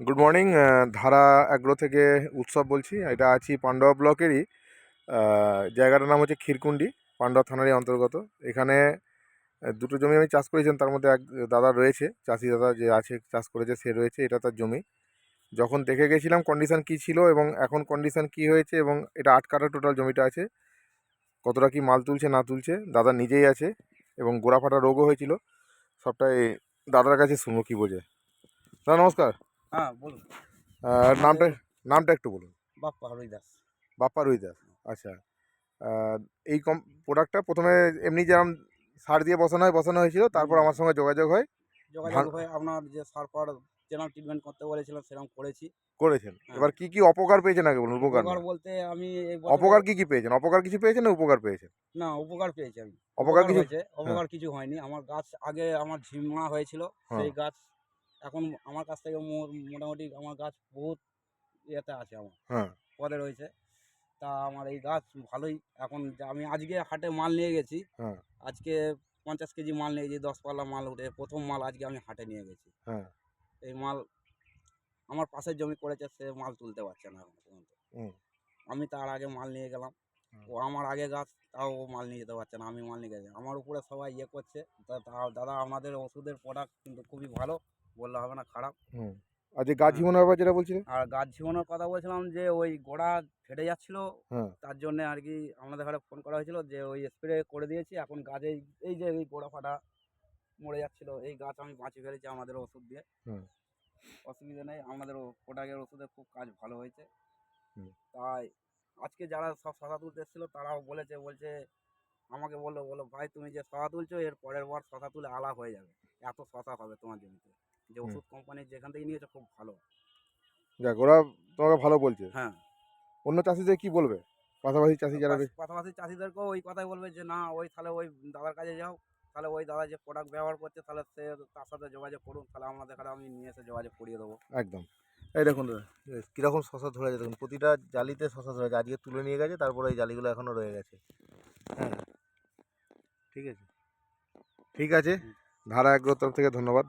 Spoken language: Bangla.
গুড মর্নিং ধারা অ্যাগ্রো থেকে উৎসব বলছি। এটা আছি পাণ্ডব ব্লকেরই জায়গাটার নাম হচ্ছে ক্ষীরকুন্ডি পাণ্ডব থানারই অন্তর্গত। এখানে দুটো জমি আমি চাষ করেছিলাম তার মধ্যে এক দাদা রয়েছে, চাষি দাদা যে আছে, চাষ করেছে, সে রয়েছে, এটা তার জমি। যখন দেখে গেছিলাম কন্ডিশান কী ছিল এবং এখন কন্ডিশান কী হয়েছে এবং এটা আট কাঠা টোটাল জমিটা আছে, কতটা কি মাল তুলছে, না তুলছে, দাদা নিজেই আছে এবং গোড়া ফাটা রোগও হয়েছিল। সবটাই দাদার কাছে শুনব কী বোঝে দাদা, নমস্কার। হ্যাঁ বলুন। নামটা নামটা একটু বলুন। বাপ্পা হরুই দাস বাপ্পা রুই দাস আচ্ছা এই কম প্রোডাক্টটা প্রথমে এমনি যেরকম সার দিয়ে বসানো হয় বসানো হয়েছিল তারপর আমার সঙ্গে যোগাযোগ হয়। যোগাযোগ হয়ে আপনার যে সারপার যেরকম ট্রিটমেন্ট করতে বলেছিলাম সেরকম করেছি। করেছেন। হ্যাঁ। এবার কি কি অপকার পেয়েছেন আগে বলুন উপকার বলতে আমি অপকার কি কি পেয়েছেন? অপকার কিছু পেয়েছেন না উপকার পেয়েছেন? না উপকার পেয়েছি আমি। অপকার কিছু হয়েছে অপকার কিছু হয়নি। আমার গাছ আগে আমার ঝিমা হয়েছিল হ্যাঁ। সেই গাছ এখন আমার কাছ থেকে মোটামুটি আমার গাছ বহুত ইয়েতে আছে আমার। হ্যাঁ। পরে রয়েছে। তা আমার এই গাছ ভালোই এখন যা- আমি আজকে হাটে মাল নিয়ে গেছি। হ্যাঁ। আজকে পঞ্চাশ কেজি মাল নিয়ে গেছি দশ পাল্লা মাল উঠে প্রথম মাল আজকে আমি হাটে নিয়ে গেছি। হ্যাঁ। এই মাল আমার পাশের জমি করেছে সে মাল তুলতে পারছে না এখন পর্যন্ত। হুম। আমি তার আগে মাল নিয়ে গেলাম। ও আমার আগে গাছ তাও ও মাল নিয়ে যেতে পারছে না আমি মাল নিয়ে গেছি। আমার উপরে সবাই ইয়ে করছে। তা- তা- দাদা আপনাদের ওষুধের প্রোডাক্ট কিন্তু খুবই ভালো। বললে হবে না খারাপ। আর যে গাছ জীবনের ব্যাপার যেটা বলছিলেন আর গাছ ঝিমানোর কথা বলছিলাম যে ওই গোড়া ফেটে যাচ্ছিল। হ্যাঁ। তার জন্য আর কি আমাদের ঘরে ফোন করা হয়েছিল যে ওই স্প্রে করে দিয়েছি। এখন গাছে এই- এই যে এই গোড়া ফাটা মরে যাচ্ছিল এই গাছ আমি বাঁচিয়ে ফেলেছি আমাদের ওষুধ দিয়ে। অসুবিধা নেই আমাদের প্রোডাক্টের ওষুধে খুব কাজ ভালো হয়েছে। তাই আজকে যারা সব শশা তুলতে এসেছিল তারাও বলেছে বলছে আমাকে বলল বলো ভাই তুমি যে শশা তুলছো এর পরের বার শশা তুলে আলা হয়ে যাবে। এত শশা হবে তোমার জমিতে। যে ওষুধ কোম্পানির যেখান থেকে নিয়েছো খুব ভালো। যাক ওরা তোমাকে ভালো বলছে। হ্যাঁ। অন্য চাষিদের কি বলবে? পাশাপাশি চাষি যারা পাশাপাশি চাষিদেরকেও ওই কথাই বলবে যে না ওই তাহলে ওই দাদার কাছে যাও। তাহলে ওই দাদা যে প্রোডাক্ট ব্যবহার করছে তাহলে সে তার সাথে যোগাযোগ করুন। তাহলে আমাদের এখানে আমি নিয়ে এসে যোগাযোগ করিয়ে দেবো। একদম। এই দেখুন কীরকম শশা ধরে আছে। দেখুন প্রতিটা জালিতে শশা ধরে আছে। আজকে তুলে নিয়ে গেছে তারপরে এই জালিগুলো এখনও রয়ে গেছে। হ্যাঁ। ঠিক আছে। ঠিক আছে। ধারা এগ্রোর তরফ থেকে ধন্যবাদ।